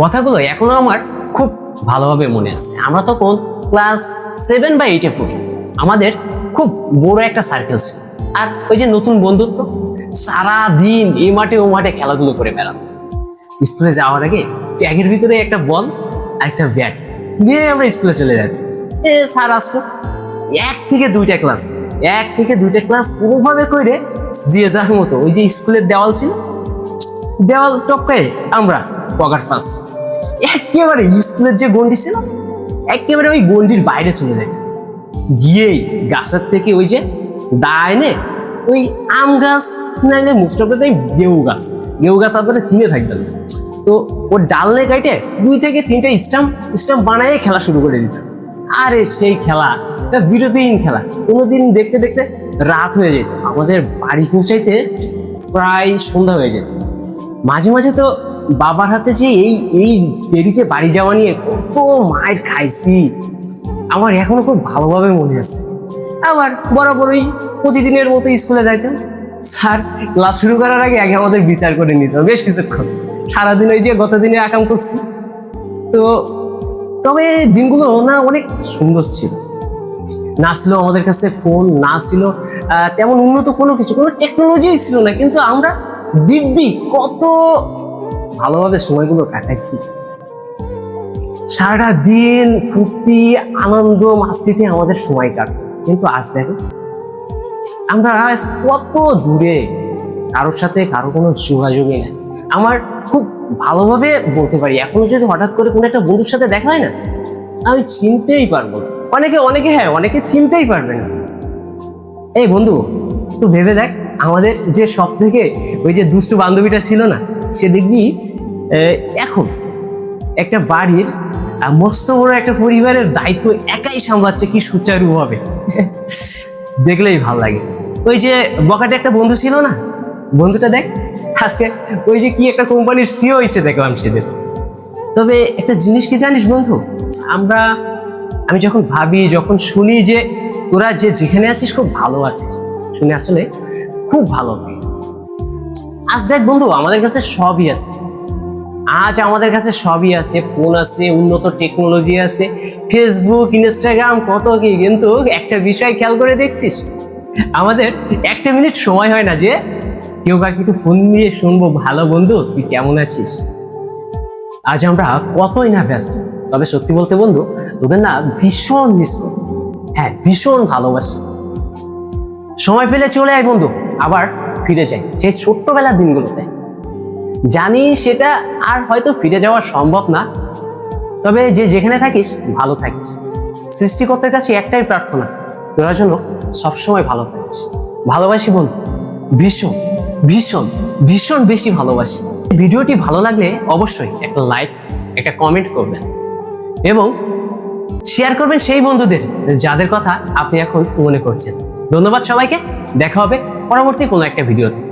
কথাগুলো এখনও আমার খুব ভালোভাবে মনে আছে। আমরা তখন ক্লাস সেভেন বা এইটে পড়ি। আমাদের খুব বড় একটা সার্কেল ছিল। আর ওই যে নতুন বন্ধুত্ব সারা দিন এই মাঠে ও মাঠে খেলাধুলো করে বেড়াতো। স্কুলে যাওয়ার আগে ব্যাগের ভিতরে একটা বল, আর একটা ব্যাট নিয়ে আমরা স্কুলে চলে যাই। এ স্যার আসতো। এক থেকে দুইটা ক্লাস এক থেকে দুইটা ক্লাস পুরোভাবে করে যে যার মতো, ওই যে স্কুলের দেওয়াল ছিল, দেওয়াল টপকায় আমরা পকেট পাস একেবারে স্কুলের যে গন্ডি ছিল, একেবারে ওই গন্ডির বাইরে চলে যায়। গিয়েই গাছের থেকে ওই যে দা এনে ওই আম গাছ নাইলে মোস্ট অফ দ্য গেউ গাছ গেউ গাছ আপনারা কিনে থাকবেন না। তো ওর ডাল নে কাইটে দুই থেকে তিনটা স্টাম্প স্টাম্প বানায় খেলা শুরু করে দিত। আরে সেই খেলা, এটা বিরতিহীন খেলা। কোনোদিন দেখতে দেখতে রাত হয়ে যেত। আমাদের বাড়ি পৌঁছাইতে প্রায় সন্ধ্যা হয়ে যেত। মাঝে মাঝে তো বাবার হাতে যে এই এই দেরিতে বাড়ি যাওয়া নিয়ে কত মায়ের খাইছি। আমার এখনও খুব ভালোভাবে মনে আছে। আবার বরাবরই প্রতিদিনের মতো স্কুলে যাইতাম। স্যার, ক্লাস শুরু করার আগে আগে আমাদের বিচার করে নিত বেশ কিছুক্ষণ। সারাদিন ওই যে গত দিনে আকাম করছি। তো তবে দিনগুলো না অনেক সুন্দর ছিল। না ছিল আমাদের কাছে ফোন না ছিল তেমন উন্নত কোনো কিছু, কোনো টেকনোলজিই ছিল না। কিন্তু আমরা দিব্যি কত ভালোভাবে সময়গুলো কাটাইছি। সারাটা দিন ফুর্তি, আনন্দ, মাস্তিতে আমাদের সময় কাটত কিন্তু আজ দেখো, আমরা কত দূরে কারোর সাথে কারও কোনো যোগাযোগই নেই। আমার খুব ভালোভাবে বলতে পারি, এখনও যদি হঠাৎ করে কোনো একটা বন্ধুর সাথে দেখা হয় না, আমি চিনতেই পারব না। অনেকে অনেকে হ্যাঁ অনেকে চিনতেই পারবে না। এই বন্ধু, একটু ভেবে দেখ, আমাদের যে সব থেকে ওই যে দুষ্টু বান্ধবীটা ছিল না সে দেখবি এখন একটা বাড়ির মস্ত বড় একটা পরিবারের দায়িত্ব একাই সামলাচ্ছে কি সুচারুভাবে দেখলেই ভালো লাগে। ওই যে বকাটে একটা বন্ধু ছিল না? বন্ধুটা দেখ, আজকে ওই যে কি একটা কোম্পানির সিও হয়েছে দেখলাম সেদিন। তবে একটা জিনিস কি জানিস বন্ধু? আমরা, আমি যখন ভাবি, যখন শুনি যে তোরা যে যেখানে আছিস খুব ভালো আছিস। শুনে আসলে খুব ভালো আজ দেখ বন্ধু, আমাদের কাছে সবই আছে। আজ আমাদের কাছে সবই আছে। ফোন আছে, উন্নত টেকনোলজি আছে ফেসবুক ইনস্টাগ্রাম কত কি। কিন্তু একটা বিষয় খেয়াল করে দেখছিস? আমাদের একটা মিনিট সময় হয় না যে কেউ বা একটু ফোন দিয়ে শুনব। ভালো বন্ধু, তুই কেমন আছিস? আজ আমরা কতই না ব্যস্ত। তবে সত্যি বলতে বন্ধু, তোদের না ভীষণ মিস করি। হ্যাঁ ভীষণ ভালোবাসি। সময় পেলে চলে আয় বন্ধু। আবার ফিরে যাই সেই ছোট্টবেলার দিনগুলোতে। জানি সেটা আর হয়তো ফিরে যাওয়া সম্ভব না, তবে যে যেখানে থাকিস, ভালো থাকিস। সৃষ্টিকর্তার কাছে একটাই প্রার্থনা, তোরা যেন সবসময় ভালো থাকিস। ভালোবাসি বন্ধু, ভীষণ ভীষণ ভীষণ বেশি ভালোবাসি। ভিডিওটি ভালো লাগলে অবশ্যই একটা লাইক, একটা কমেন্ট করবেন এবং শেয়ার করবেন সেই বন্ধুদের যাদের কথা আপনি এখন মনে করছেন। ধন্যবাদ সবাইকে, দেখা হবে পরবর্তী কোনো একটা ভিডিওতে।